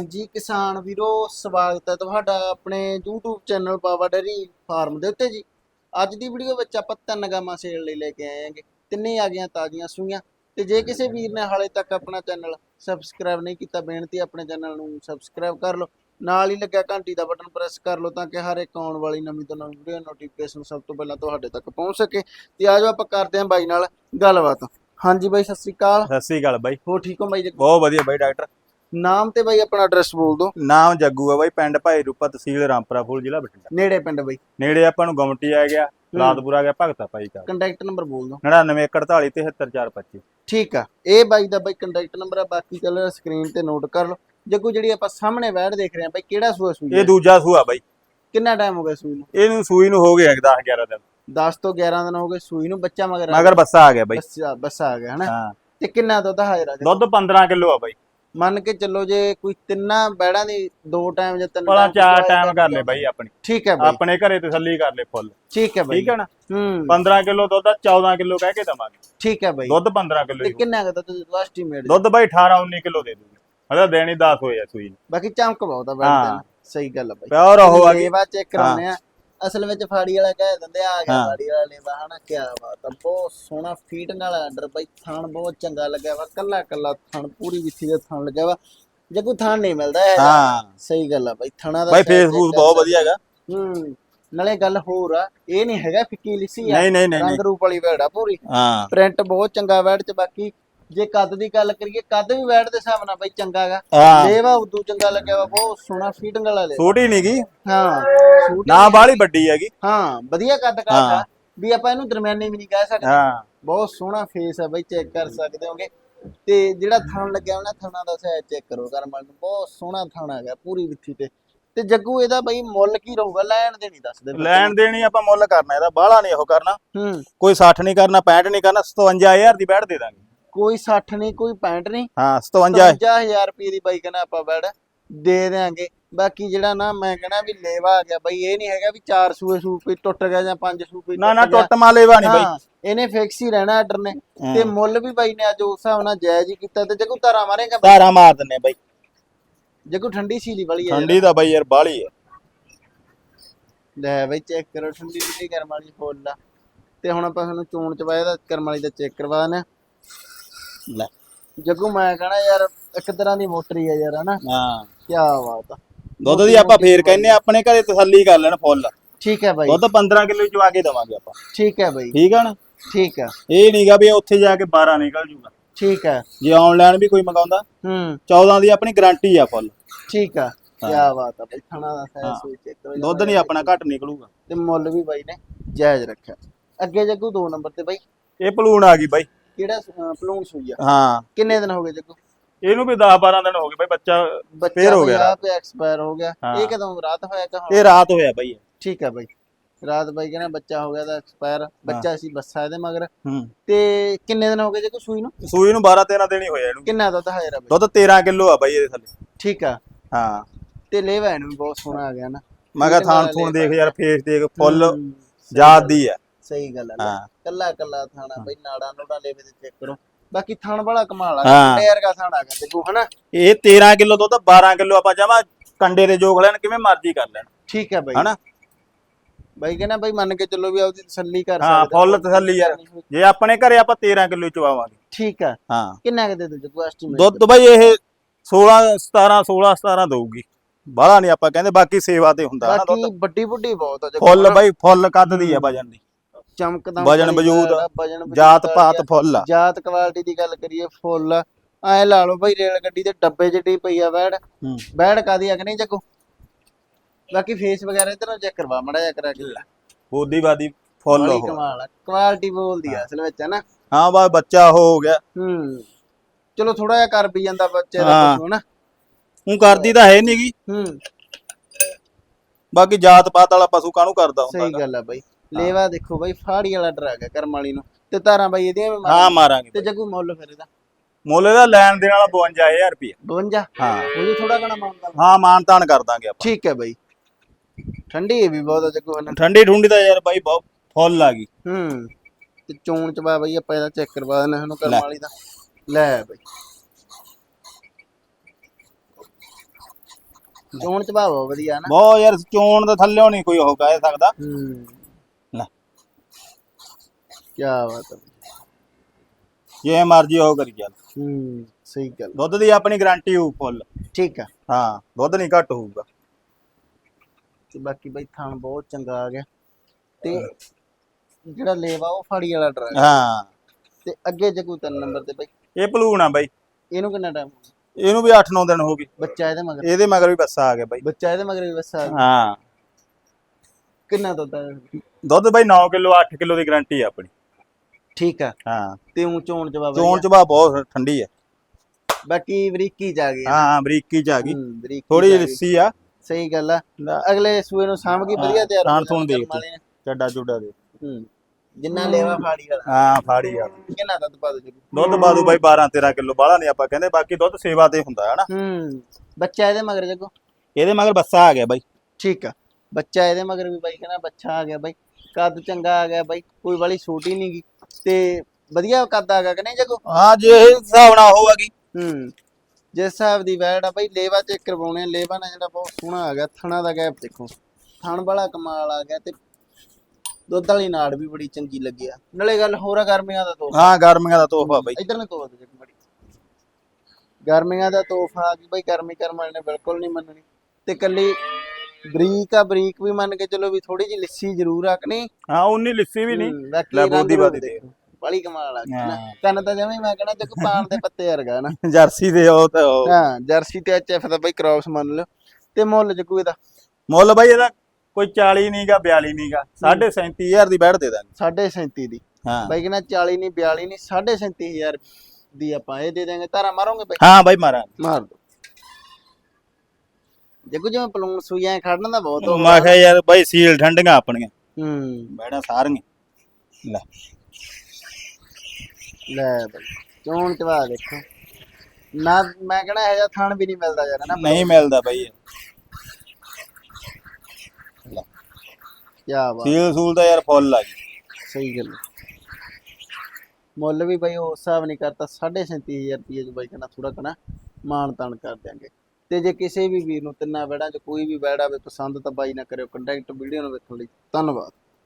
ਹਾਂਜੀ ਕਿਸਾਨ ਵੀਰੋ ਸਵਾਗਤ ਹੈ ਤੁਹਾਡਾ ਆਪਣੇ YouTube channel Baba dairy farm ਦੇ ਉੱਤੇ ਜੀ। ਅੱਜ ਦੀ ਵੀਡੀਓ ਵਿੱਚ ਆਪਾਂ ਤਿੰਨ ਗਾਵਾਂ ਸੇਲ ਲਈ ਲੈ ਕੇ ਆਏ ਹਾਂਗੇ। ਤਿੰਨੇ ਆ ਗਈਆਂ ਤਾਜ਼ੀਆਂ ਸੂਈਆਂ। ਤੇ ਜੇ ਕਿਸੇ ਵੀਰ ਨੇ ਹਾਲੇ ਤੱਕ ਆਪਣਾ ਚੈਨਲ ਸਬਸਕ੍ਰਾਈਬ ਨਹੀਂ ਕੀਤਾ ਬੇਨਤੀ ਆਪਣੇ ਚੈਨਲ ਨੂੰ ਸਬਸਕ੍ਰਾਈਬ ਕਰ ਲਓ। ਨਾਲ ਹੀ ਲੱਗਿਆ ਘੰਟੀ ਦਾ ਬਟਨ ਪ੍ਰੈਸ ਕਰ ਲਓ ਤਾਂ ਕਿ ਹਰ ਇੱਕ ਆਉਣ ਵਾਲੀ ਨਵੀਂ ਤੋਂ ਨਵੀਂ ਵੀਡੀਓ ਨੋਟੀਫਿਕੇਸ਼ਨ ਸਭ ਤੋਂ ਪਹਿਲਾਂ ਤੁਹਾਡੇ ਤੱਕ ਪਹੁੰਚ ਸਕੇ। ਤੇ ਆਜੋ ਆਪਾਂ ਕਰਦੇ ਹਾਂ ਬਾਈ ਨਾਲ ਗੱਲਬਾਤ। ਹਾਂਜੀ ਬਾਈ ਸਤਿ ਸ੍ਰੀ ਅਕਾਲ। ਸਤਿ ਸ੍ਰੀ ਅਕਾਲ ਬਾਈ। ਹੋ ਠੀਕ ਹੋ ਬਾਈ ਜੀ? ਬਹੁਤ ਵਧੀਆ ਬਾਈ ਡਾਕਟਰ। ਨਾਮ ਤੇ ਬਾਈ ਆਪਣਾ ਐਡਰੈਸ ਬੋਲ ਦਿਓ। ਨਾਮ ਜੱਗੂ ਆ ਬਾਈ ਪਿੰਡ ਭਾਈ ਰੂਪਾ ਤਹਿਸੀਲ ਰਾਮਪੁਰਾ ਫੂਲ ਜ਼ਿਲ੍ਹਾ ਬਠਿੰਡਾ। ਨੇੜੇ ਪਿੰਡ ਬਾਈ। ਨੇੜੇ ਆਪਾਂ ਨੂੰ ਗਮਟੀ ਆ ਗਿਆ ਲਾਦਪੁਰ ਆ ਗਿਆ ਭਗਤਾ ਭਾਈ ਕਾ ਕੰਟੈਕਟ ਨੰਬਰ ਬੋਲ ਦਿਓ। 9914473425 ਠੀਕ ਆ। ਇਹ ਬਾਈ ਦਾ ਬਾਈ ਕੰਟੈਕਟ ਨੰਬਰ ਆ ਬਾਕੀ ਕਲਰ ਸਕਰੀਨ ਤੇ ਨੋਟ ਕਰ ਲਓ। ਜੱਗੂ ਜਿਹੜੀ ਆਪਾਂ ਸਾਹਮਣੇ ਵੈੜ ਦੇਖ ਰਹੇ ਆ ਬਾਈ ਕਿਹੜਾ ਸੂਆ ਸੂਈ ਇਹ? ਦੂਜਾ ਸੂਆ ਬਾਈ। ਕਿੰਨਾ ਟਾਈਮ ਹੋ ਗਿਆ ਸੂਈ ਨੂੰ? ਇਹਨੂੰ ਸੂਈ ਨੂੰ ਹੋ ਗਏ 10 11 ਦਿਨ। 10 ਤੋਂ 11 ਦਿਨ ਹੋ ਗਏ ਸੂਈ ਨੂੰ ਬੱਚਾ ਮਗਰ ਮਗਰ ਬੱਸਾ ਆ ਗਿਆ ਬਾਈ। ਬੱਸਾ ਆ ਗਿਆ ਹਨਾ? ਤੇ ਕਿੰਨਾ ਦੁੱਧ ਹਾਜ਼ਰ ਆ ਦੁੱਧ 15 ਕਿਲੋ ਆ ਬਾਈ। ਮੰਨ ਕੇ ਚੱਲੋ ਜੇ ਕੋਈ ਤਿੰਨਾਂ ਬੈੜਾਂ ਦੀ ਦੋ ਟਾਈਮ ਜਾਂ ਤਿੰਨ time ਚਾਰ ਟਾਈਮ ਕਰ ਲੈ ਬਾਈ ਆਪਣੀ। ਠੀਕ ਹੈ ਬਾਈ। ਆਪਣੇ ਘਰੇ ਤਸੱਲੀ ਕਰ ਲੈ ਫੁੱਲ। ਠੀਕ ਹੈ ਬਾਈ। ਠੀਕ ਹੈ ਨਾ? ਹੂੰ। 15 ਕਿਲੋ ਦੁੱਧ ਆ 14 ਕਿਲੋ ਕਹਿ ਕੇ ਦਵਾਂਗੇ। ਠੀਕ ਹੈ ਬਾਈ। ਦੁੱਧ 15 ਕਿਲੋ ਤੇ ਕਿੰਨਾ ਕੁ ਦੁੱਧ ਲਾਸਟ ਹੀ ਦੁੱਧ ਬਾਈ 18 19 ਕਿਲੋ ਦੇ ਦੂੰਗੇ। ਹਲਾ ਦੇਣੀ 10 ਹੋਏ ਆ ਸੂਈ ਬਾਕੀ ਚਮਕ ਬਹੁਤ ਆ ਬੈੜ। ਤੇ ਸਹੀ ਗੱਲ ਆ ਬਾਈ। ਪਿਓਰ ਉਹ ਆ ਗਈ। ਚੈੱਕ ਕਰਾਉਨੇ ਆ। ਅਸਲ ਵਿੱਚ ਫਾੜੀ ਵਾਲਾ ਕਹਿ ਦਿੰਦੇ ਆ ਗਿਆ ਹਾਂ। ਫਾੜੀ ਵਾਲਾ ਲੇਵਾ ਹਨਾ ਕੀ ਬਾਤ ਆ ਬਹੁਤ ਸੋਹਣਾ ਫੀਟ ਨਾਲ ਆਰਡਰ ਬਾਈ ਥਣ ਬਹੁਤ ਚੰਗਾ ਲੱਗਿਆ ਵਾ ਕੱਲਾ ਕੱਲਾ ਥਣ ਪੂਰੀ ਵਿੱਥੀ ਦੇ ਥਣ ਲੱਗਿਆ ਵਾ ਜੇ ਕੋਈ ਥਣ ਨਹੀਂ ਮਿਲਦਾ ਹੈ ਹਾਂ। ਸਹੀ ਗੱਲ ਆ ਬਾਈ ਥਣਾ ਦਾ ਬਾਈ size ਫੇਸਬੁੱਕ ਬਹੁਤ ਵਧੀਆ ਹੈਗਾ। ਹੂੰ ਨਾਲੇ ਗੱਲ ਹੋਰ ਆ ਇਹ ਨਹੀਂ ਹੈਗਾ ਫਿੱਕੀ ਲਿੱਸੀ ਆ ਨਹੀਂ ਨਹੀਂ ਨਹੀਂ ਨਹੀਂ। ਰੰਗ ਰੂਪ ਵਾਲੀ ਵੈੜ ਆ ਪੂਰੀ। ਹਾਂ। ਪ੍ਰਿੰਟ ਬਹੁਤ ਚੰਗਾ ਵੈੜ ਚ ਬਾਕੀ ਜੇ ਕੱਦ ਦੀ ਗੱਲ ਕਰੀਏ ਕੱਦ ਵੀ ਵੈੜ ਦੇ ਹਿਸਾਬ ਨਾਲ ਬਾਈ ਚੰਗਾ ਗਾ ਹਾਂ। ਲੇਵਾ ਉਦੋਂ ਚੰਗਾ ਲੱਗਿਆ ਵਾ ਬਹੁਤ ਸੋਹਣਾ ਫੀਟਿੰਗ ਵਾਲਾ ਲੈ ਛੋਟੀ ਨੀ ਗੀ। ਹਾਂ। ਨਾ ਬਾਹਲੀ ਵੱਡੀ ਹੈਗੀ। ਹਾਂ ਵਧੀਆ ਕੱਦ ਕਾਠ ਵੀ ਆਪਾਂ ਇਹਨੂੰ ਦਰਮਿਆਨੀ ਵੀ ਨਹੀਂ ਕਹਿ ਸਕਦੇ। ਹਾਂ। ਬਹੁਤ ਸੋਹਣਾ ਫੇਸ ਆ ਬਈ ਚੈੱਕ ਕਰ ਸਕਦੇ ਹੋਗੇ। ਤੇ ਜਿਹੜਾ ਥਣ ਲੱਗਿਆ ਹੋਣਾ ਥਣਾ ਦਾ ਸਾਈਜ਼ ਚੈੱਕ ਕਰੋ ਕਰਮਲ ਨੂੰ। ਬਹੁਤ ਸੋਹਣਾ ਥਣ ਹੈਗਾ ਪੂਰੀ ਵਿੱਥੀ ਤੇ। ਤੇ ਜੱਗੂ ਇਹਦਾ ਬਈ ਮੁੱਲ ਕੀ ਰਹੂਗਾ? ਲੈਣ ਦੇ ਨਹੀਂ ਦੱਸਦੇ ਬੱਚੇ। ਲੈਣ ਦੇਣੀ ਆਪਾਂ ਮੁੱਲ ਕਰਨਾ ਇਹਦਾ ਬਾਹਲਾ ਨਹੀਂ ਉਹ ਕਰਨਾ। ਹੂੰ। ਕੋਈ 60 ਨਹੀਂ ਕਰਨਾ 65 ਨਹੀਂ ਕਰਨਾ 57000 ਦੀ ਬੈਠ ਦੇ ਦਾਂਗੇ। ਕੋਈ 60 ਨਹੀਂ ਕੋਈ 65 ਨਹੀਂ। ਹਾਂ 57 55000 ਰੁਪਏ ਦੀ ਬਾਈ ਕਹਿੰਦਾ ਆਪਾਂ ਬੈਡ ਦੇ ਦੇਾਂਗੇ ਬਾਕੀ ਜਿਹੜਾ ਨਾ ਮੈਂ ਕਹਿੰਦਾ ਵੀ ਲੇਵਾ ਆ ਗਿਆ ਬਈ ਇਹ ਨਹੀਂ ਹੈਗਾ ਵੀ ਚਾਰ ਸੂਏ ਸੂਪੀ ਟੁੱਟ ਗਿਆ ਜਾਂ ਪੰਜ ਸੂਪੀ ਨਾ ਨਾ ਟੁੱਟ। ਟੁੱਟ ਮਾਲੇਵਾ ਨਹੀਂ ਬਾਈ। ਹਾਂ, ਇਹਨੇ ਫਿਕਸ ਹੀ ਰਹਿਣਾ ਆਰਡਰ ਨੇ। ਤੇ ਮੁੱਲ ਵੀ ਬਾਈ ਨੇ ਅੱਜ ਉਸ ਹਿਸਾਬ ਨਾਲ ਜਾਇਜ਼ ਹੀ ਕੀਤਾ ਤੇ ਜਗੂ ਤਾਰਾ ਮਾਰੇਗਾ ਧਾਰਾ ਮਾਰ ਦਿੰਨੇ ਬਾਈ। ਜਗੂ ਠੰਡੀ ਸੀਲੀ ਵਾਲੀ ਹੈ ਠੰਡੀ ਦਾ ਬਾਈ ਯਾਰ ਬਾਹਲੀ ਹੈ। ਲੈ ਬਾਈ ਚੈੱਕ ਕਰੋ ਠੰਡੀ ਠੰਡੀ ਕਰਮ ਵਾਲੀ ਫੁੱਲ ਆ। ਤੇ ਹੁਣ ਆਪਾਂ ਤੁਹਾਨੂੰ ਚੋਣ ਚ ਪਾਇਆ ਦਾ ਕਰਮ ਵਾਲੀ ਦਾ ਚੈੱਕ ਕਰਵਾ ਹਾਂ। ਲੈ। ਜੱਗੂ ਮੈਂ ਕਹਣਾ ਯਾਰ ਇੱਕ ਤਰ੍ਹਾਂ ਦੀ ਮੋਟਰੀ ਆ ਯਾਰ ਹਨਾ? ਹਾਂ। ਕੀ ਬਾਤ ਆ। ਦੁੱਧ ਦੀ ਆਪਾਂ ਫੇਰ ਕਹਿੰਨੇ ਆ, ਆਪਣੇ ਘਰੇ ਤਸੱਲੀ ਕਰ ਲੈਣ ਫੁੱਲ। ਠੀਕ ਹੈ ਬਾਈ। ਦੁੱਧ 15 ਕਿਲੋ ਚਵਾ ਕੇ ਦਵਾਂਗੇ ਆਪਾਂ। ਠੀਕ ਹੈ ਬਾਈ। ਠੀਕ ਆ ਨਾ? ਠੀਕ ਹੈ ਇਹ ਨਹੀਂਗਾ ਵੀ ਉੱਥੇ ਜਾ ਕੇ 12 ਨਿਕਲ ਜੂਗਾ। ਠੀਕ ਹੈ ਜੇ ਆਨਲਾਈਨ ਵੀ ਕੋਈ ਮੰਗਾਉਂਦਾ ਹੂੰ। 14 ਦੀ ਆਪਣੀ ਗਾਰੰਟੀ ਆ ਫੁੱਲ। ਠੀਕ ਆ। ਕੀ ਹਾਂ। ਬਾਤ ਆ ਬਾਈ ਖਾਣਾ ਦਾ ਸਾਈਜ਼ ਸੂਈ ਚੈੱਕ ਕਰੋ ਦੁੱਧ ਨਹੀਂ ਆਪਣਾ ਘੱਟ ਨਿਕਲੂਗਾ। ਤੇ ਮੁੱਲ ਵੀ ਬਾਈ ਨੇ ਜਾਇਜ਼ ਰੱਖਿਆ। ਅੱਗੇ ਜੱਗੂ ਦੋ ਨੰਬਰ ਤੇ ਬਾਈ। ਇਹ ਪਲੂਣ ਆ ਗਈ ਬਾਈ। ਕਿਹੜਾ ਅਹ, ਪਲੂਣ ਸੂਈ ਆ? ਹਾਂ। ਕਿੰਨੇ ਦਿਨ ਹੋ ਗਏ ਜੱਗੂ? ਇਹਨੂੰ ਵੀ 10 12 ਦਿਨ ਹੋ ਗਏ ਬਾਈ ਬੱਚਾ ਬੱਚਾ ਫੇਰ ਹੋ ਗਿਆ ਆਪ ਐਕਸਪਾਇਰ ਹੋ ਗਿਆ। ਹਾਂ। ਇਹ ਕਦੋਂ ਰਾਤ ਹੋਇਆ ਕਿ ਹੁਣ? ਇਹ ਰਾਤ ਹੋਇਆ ਬਾਈ। ਠੀਕ ਹੈ ਬਾਈ। ਰਾਤ ਬਾਈ ਕਹਿੰਦਾ ਬੱਚਾ ਹੋ ਗਿਆ ਤਾਂ ਐਕਸਪਾਇਰ ਬੱਚਾ ਸੀ ਬੱਸਾ ਇਹਦੇ ਮਗਰ। ਹੂੰ। ਤੇ ਕਿੰਨੇ ਦਿਨ ਹੋ ਗਏ ਜੱਗੂ ਸੂਈ ਨੂੰ? ਸੂਈ ਨੂੰ 12 13 ਦਿਨ ਹੀ ਹੋਇਆ ਇਹਨੂੰ। ਕਿੰਨਾ ਦੁੱਧ ਹਾਜ਼ਰ ਆ ਬਾਈ? ਦੁੱਧ 13 ਕਿਲੋ ਆ ਬਾਈ ਇਹਦੇ ਥੱਲੇ। ਠੀਕ ਆ। ਹਾਂ। ਤੇ ਲੇਵਾ ਇਹਨੂੰ ਵੀ ਬਹੁਤ ਸੋਹਣਾ ਆ ਗਿਆ ਨਾ। ਮੈਂ ਕਿਹਾ ਥਾਣ ਥੂਣ। ਦੇਖ ਯਾਰ ਫੇਸ ਦੇਖ ਫੁੱਲ ਹੂੰ, ਜਾਤ ਦੀ ਆ। ਸਹੀ ਗੱਲ ਹੈ। ਹਾਂ ਕੱਲਾ ਕੱਲਾ ਥਾਣਾ ਬਈ ਨਾੜਾ ਨੋੜਾ ਲੇਵੇ ਤੇ ਚੈੱਕ ਕਰੋ। ਬਾਕੀ ਥਣ ਵਾਲਾ ਕਮਾਲ ਆ ਹਾਂ। ਟਾਇਰ ਦਾ ਆ ਗਿਆ ਦੇਖੋ ਹਨਾ? ਇਹ 13 ਕਿਲੋ ਦੁੱਧ 12 ਕਿਲੋ ਆਪਾਂ ਜਾਵਾਂ ਕੰਡੇ ਦੇ ਜੋਗ ਲੈਣ ਕਿਵੇਂ ਮਰਜ਼ੀ ਕਰ ਲੈਣ। ਠੀਕ ਹੈ ਬਾਈ। ਹਨਾ? ਬਾਈ ਕਹਿੰਦਾ ਬਾਈ ਮੰਨ ਕੇ ਚੱਲੋ ਵੀ ਆਪਦੀ ਤਸੱਲੀ ਕਰ ਹਾਂ ਸਕਦੇ। ਫੁੱਲ ਤਸੱਲੀ ਯਾਰ। ਜੇ ਆਪਣੇ ਘਰੇ ਆਪਾਂ 13 ਕਿਲੋ ਚਵਾਵਾਂਗੇ। ਠੀਕ ਆ। ਹਾਂ। ਕਿੰਨਾ ਕੁ ਦੇ ਦੋ ਜੱਗੂ ਐਸਟੀਮੇਟ ਦੁੱਧ ਬਾਈ ਇਹ 16 17 16 17 ਦਊਗੀ। ਬਾਹਲਾ ਨਹੀਂ ਆਪਾਂ ਕਹਿੰਦੇ ਬਾਕੀ ਸੇਵਾ ਤੇ ਹੁੰਦਾ ਨਾ ਦੁੱਧ ਬਾਕੀ ਵੱਡੀ ਵੱਡੀ ਬਹੁਤ ਆ ਜੱਗੂ ਫੁੱਲ ਬਾਈ ਫੁੱਲ ਕੱਦ ਦੀ ਆ ਵਜਨ ਦੀ। ਚਮਕਦਾ ਵਜਨ ਵਜੂਦ, ਜਾਤ ਪਾਤ। ਫੁੱਲ। ਆ ਜਾਤ ਕੁਆਲਿਟੀ ਦੀ ਗੱਲ ਕਰੀਏ ਫੁੱਲ। ਐ ਲਾ ਲਓ ਬਾਈ ਰੇਲ ਗੱਡੀ ਦੇ ਡੱਬੇ ਜਿੱਡੀ ਪਈ ਆ ਬੈੜ ਹੂੰ। ਬੈੜ ਕਾਦੀ ਆ ਕਿ ਨਹੀਂ ਜੱਗੂ? ਬਾਕੀ ਫੇਸ ਵਗੈਰਾ ਇਧਰੋਂ ਚੈੱਕ ਕਰਵਾ ਮੜਾ ਜਾ ਕਰਾ ਕੇ ਬੋਦੀ ਬਾਦੀ ਫੁੱਲ ਕਮਾਲ ਆ। ਕੁਆਲਿਟੀ ਬੋਲਦੀ ਆ ਅਸਲ ਵਿੱਚ ਹੈ ਨਾ? ਹਾਂ ਬਾ ਬੱਚਾ ਹੋ ਗਿਆ। ਹੂੰ। ਚਲੋ ਥੋੜਾ ਜਿਹਾ ਕਰ ਵੀ ਜਾਂਦਾ ਬੱਚੇ ਦਾ ਹਾਂ। ਕੁਛ ਹਨਾ ਉਹ ਕਰਦੀ ਤਾਂ ਹੈ ਨਹੀਂਗੀ ਹੂੰ। ਬਾਕੀ ਜਾਤ ਪਾਤ ਵਾਲਾ ਪਸ਼ੂ ਕਾਹਨੂੰ ਕਰਦਾ ਹੁੰਦਾ ਸਹੀ ਗੱਲ ਆ ਬਾਈ। ਲੇਵਾ ਦੇਖੋ ਬਾਈ ਫਾੜੀ ਵਾਲਾ ਡਰਾ ਗਿਆ ਕਰਮ ਵਾਲੀ ਨੂੰ। ਤੇ ਧਾਰਾਂ ਬਾਈ ਇਹਦੀਆਂ ਵੀ ਮਾਰ ਹਾਂ ਮਾਰਾਂਗੇ ਤੇ ਜੱਗੂ ਮੁੱਲ ਫਿਰ ਇਹਦਾ। ਮੁੱਲ ਇਹਦਾ ਲੈਣ ਦੇਣ ਵਾਲਾ 52000 ਰੁਪਏ 52 ਹਾਂ। ਉਹ ਥੋੜਾ ਘਣਾ ਮੰਗਦਾ ਹਾਂ ਮਾਨ ਤਾਨ ਕਰ ਦਾਂਗੇ ਆਪਾਂ। ਠੀਕ ਹੈ ਬਾਈ। ਠੰਡੀ ਵੀ ਬਹੁਤ ਆ ਜੱਗੂ ਹਨਾ ਠੰਡੀ ਠੁੰਡੀ ਤਾਂ ਯਾਰ ਬਾਈ ਬਹੁਤ ਫੁੱਲ ਆ ਗਈ। ਹੂੰ। ਤੇ ਚੋਣ ਚ ਬਾ ਬਾਈ ਆਪਾਂ ਇਹਦਾ ਚੈੱਕ ਕਰਵਾ ਦਿੰਦੇ ਸਾਨੂੰ ਕਰਮ। ਵਾਲੀ ਦਾ। ਲੈ ਬਾਈ। ਚੋਣ ਚ ਭਾਵ ਵਧੀਆ ਨਾ। ਬਹੁਤ ਯਾਰ ਚੋਣ ਦੇ ਥੱਲਿਓਂ ਨਹੀਂ ਕੋਈ ਉਹ ਕਹਿ ਸਕਦਾ। ਹੂੰ। ਕੀ ਬਾਤ ਹੈ। ਜੇ ਮਰਜ਼ੀ ਉਹ ਕਰੀ ਚੱਲ ਹੂੰ ਸਹੀ ਗੱਲ। ਦੁੱਧ ਦੀ ਆਪਣੀ ਗਾਰੰਟੀ ਹੋਊ ਫੁੱਲ। ਠੀਕ ਆ। ਹਾਂ ਦੁੱਧ ਨਹੀਂ ਘੱਟ ਹੋਊਗਾ। ਤੇ ਬਾਕੀ ਬਈ ਥਾਣ ਬਹੁਤ ਚੰਗਾ ਆ ਗਿਆ। ਤੇ ਜਿਹੜਾ ਲੇਵਾ ਉਹ ਫਾੜੀ ਵਾਲਾ ਡਰਾ ਹਾਂ। ਤੇ ਅੱਗੇ ਜੇ ਕੋਈ ਤਿੰਨ ਨੰਬਰ ਤੇ ਬਈ। ਇਹ ਭਲੂਣ ਆ ਬਾਈ। ਇਹਨੂੰ ਕਿੰਨਾ ਟਾਈਮ ਇਹਨੂੰ ਵੀ 8-9 ਦਿਨ ਹੋ ਗਏ। ਬੱਚਾ ਇਹਦੇ ਮਗਰ। ਇਹਦੇ ਮਗਰ ਵੀ ਬੱਸਾ ਆ ਗਿਆ ਬਾਈ। ਬੱਚਾ ਇਹਦੇ ਮਗਰ ਵੀ ਵਸਾ ਹਾਂ। ਕਿੰਨਾ ਦੁੱਧ ਆ? ਦੁੱਧ ਬਾਈ 9 ਕਿਲੋ 8 ਕਿਲੋ ਦੀ ਗਾਰੰਟੀ ਆ ਆਪਣੀ। ਠੀਕ ਆ। ਹਾਂ। ਤੇ ਉਹ ਚੋਣ ਜਵਾਬ ਚੋਣ ਚ ਬਾ ਬਹੁਤ ਠੰਡੀ ਆ। ਬਾਕੀ ਬਰੀਕੀ ਚ ਆ ਗਈ ਹਾਂ ਬਰੀਕੀ ਚ ਆ ਗਈ। ਹੂੰ, ਬਰੀਕੀ ਥੋੜੀ ਜਿਹੀ। ਲਿੱਸੀ ਆ। ਸਹੀ ਗੱਲ ਆ। ਅਗਲੇ ਸੂਏ ਨੂੰ ਸਾਂਭ ਕੇ ਵਧੀਆ ਤਿਆਰ ਥਾਣ ਹੋ ਥੂਣ ਜਾਣਾ ਦੇਖ ਕਰਮ ਵਾਲੇ ਨੇ। ਚੱਡਾ ਚੁੱਡਾ ਦੇ। ਹੂੰ ਜਿੰਨਾ ਲੇਵਾ ਫਾੜੀ ਵਾਲਾ। ਹਾਂ ਫਾੜੀ ਆ ਕਿੰਨਾ ਦੁੱਧ ਪਾ ਦੋ ਜੀ ਦੁੱਧ ਬਾਦੂ ਬਾਈ 12 13 ਕਿਲੋ। ਬਾਹਲਾ ਨਹੀਂ ਆਪਾਂ ਕਹਿੰਦੇ ਬਾਕੀ ਦੁੱਧ ਸੇਵਾ ਤੇ ਹੁੰਦਾ ਹੈ ਨਾ ਹੂੰ ਬੱਚਾ ਇਹਦੇ ਮਗਰ ਜੱਗੋ। ਇਹਦੇ ਮਗਰ ਬੱਸਾ ਆ ਗਿਆ ਬਾਈ। ਠੀਕ ਆ। ਬੱਚਾ ਇਹਦੇ ਮਗਰ ਵੀ ਬਾਈ ਕਹਿੰਦਾ ਬੱਚਾ ਆ ਗਿਆ ਬਾਈ। ਕੱਦ ਚੰਗਾ ਆ ਗਿਆ ਬਾਈ। ਕੋਈ ਵਾਲੀ ਛੋਟੀ ਨਹੀਂ ਗੀ। ਤੇ ਵਧੀਆ ਆ ਗਿਆ ਕਿ ਨਹੀਂ ਜੱਗੋ? ਹਾਂ ਜੇ ਇਹ ਹਿਸਾਬ ਨਾਲ ਹੋਵੇਗੀ। ਹੂੰ ਜਿਸ ਹਿਸਾਬ ਦੀ ਵੈੜ ਆ ਬਾਈ ਲੇਵਾ ਚੈੱਕ ਕਰਵਾਉਣੇ ਆ। ਲੇਵਾ ਨਾਲ ਜਿਹੜਾ ਬਹੁਤ ਸੋਹਣਾ ਆ ਗਿਆ ਥਣਾ ਦਾ ਗੈਪ ਦੇਖੋ। ਥਣ ਵਾਲਾ ਕਮਾਲ ਆ ਗਿਆ ਤੇ ਦੁੱਧ ਵਾਲੀ ਨਾੜ ਵੀ ਬੜੀ ਚੰਗੀ ਲੱਗਿਆ ਨਾਲੇ ਗੱਲ ਹੋਰ ਆ ਗਰਮੀਆਂ ਦਾ ਤੋਹਫਾ। ਹਾਂ ਗਰਮੀਆਂ ਦਾ ਤੋਹਫਾ ਬਾਈ। ਇਧਰ ਨੂੰ ਤੋੜ ਦੇ ਬੜੀ। ਗਰਮੀਆਂ ਦਾ ਤੋਹਫਾ ਆ ਗਈ ਬਾਈ ਗਰਮੀ ਕਰਮ ਵਾਲੇ ਨੇ ਬਿਲਕੁਲ ਨਹੀਂ ਮੰਨਣੀ। ਤੇ ਕੱਲੀ ਬਰੀਕ ਆ ਬਰੀਕ ਵੀ ਮੰਨ ਕੇ ਚਲੋ ਵੀ ਥੋੜੀ ਜਿਹੀ ਲੱਸੀ ਜ਼ਰੂਰ ਆ ਕਿ ਨਹੀਂ? ਹਾਂ ਉਨੀ ਲਿੱਸੀ ਵੀ ਨਹੀਂ। ਹੂੰ, ਬਾਕੀ ਲੈ ਰੰਗ ਬੋਦੀ ਰੂਪ ਬਾਦੀ ਦੇਖੋ, ਬੜੀ ਕਮਾਲ ਆ ਨਾ ਹਾਂ। ਕੰਨ ਤਾਂ ਜਵੇਂ ਮੈਂ ਕਹਿੰਦਾ ਤੇ ਪਾਣ ਦੇ ਪੱਤੇ ਵਰਗਾ ਨਾ ਜਰਸੀ ਦੇ ਉਹ ਤੇ ਉਹ। ਹਾਂ ਜਰਸੀ ਤੇ ਐਚਐਫ ਦਾ ਬਾਈ ਕ੍ਰਾਸ ਮੰਨ ਲਿਓ। ਤੇ ਮੁੱਲ ਜੱਗੂ ਇਹਦਾ? ਮੁੱਲ ਬਾਈ ਇਹਦਾ ਕੋਈ 40 ਨਹੀਂਗਾ 42 ਨਹੀਂਗਾ 37000 ਦੀ ਬੈਠ ਦੇ ਦਾਂਗੇ। 37.5 ਦੀ। ਹਾਂ। ਬਾਈ ਕਹਿੰਦਾ 40 ਨਹੀਂ 42 ਨਹੀਂ 37000 ਦੀ ਆਪਾਂ ਇਹ ਦੇ ਦਾਂਗੇ। ਧਾਰਾ ਮਾਰੋਗੇ ਬਾਈ? ਹਾਂ ਬਾਈ ਮਾਰਾਂ ਮਾਰ ਦੋ। ਜੱਗੂ ਜਿਵੇਂ ਪਲੂਣ ਸੂਈਆਂ ਖੜਨ ਦਾ ਬਹੁਤ ਹੋ ਮੈਂ ਕਿਹਾ ਯਾਰ ਬਾਈ ਸੀਲ ਠੰਡੀਆਂ ਆਪਣੀਆਂ। ਹੂੰ। ਬੈਣਾ ਸਾਰੀਆਂ। ਲੈ। ਲੈ ਬਾਈ ਚੋਣ ਚਵਾ ਦੇਖੋ। ਨਾ ਮੈਂ ਕਹਣਾ ਇਹ ਜਿਹਾ ਥਾਣ ਵੀ ਨਹੀਂ ਮਿਲਦਾ ਯਾਰ ਨਾ ਨਹੀਂ ਮਿਲਦਾ ਬਾਈ ਇਹ। ਕੀ ਬਾਤ। ਸੀਲ ਸੂਲ ਦਾ ਯਾਰ ਫੁੱਲ ਆ ਗਈ ਸਹੀ ਗੱਲ। ਮੁੱਲ ਵੀ ਬਾਈ ਉਸ ਹਿਸਾਬ ਨਹੀਂ ਕਰਤਾ 37500 ਰੁਪਏ ਚ ਬਾਈ ਕਹਿੰਦਾ ਥੋੜਾ ਕਨਾ ਮਾਨ ਤਾਨ ਕਰ ਦਿਆਂਗੇ। ਤੇ ਜੇ ਕਿਸੇ ਵੀ ਵੀਰ ਨੂੰ ਤਿੰਨਾਂ ਵੈੜਾਂ ਚ ਕੋਈ ਵੀ ਵੈੜ ਆਵੇ ਪਸੰਦ ਤਾਂ ਬਾਈ ਨਾ ਕਰਿਓ ਕੰਟੈਕਟ ਵੀਡੀਓ ਨੂੰ ਵੇਖਣ ਲਈ। ਧੰਨਵਾਦ।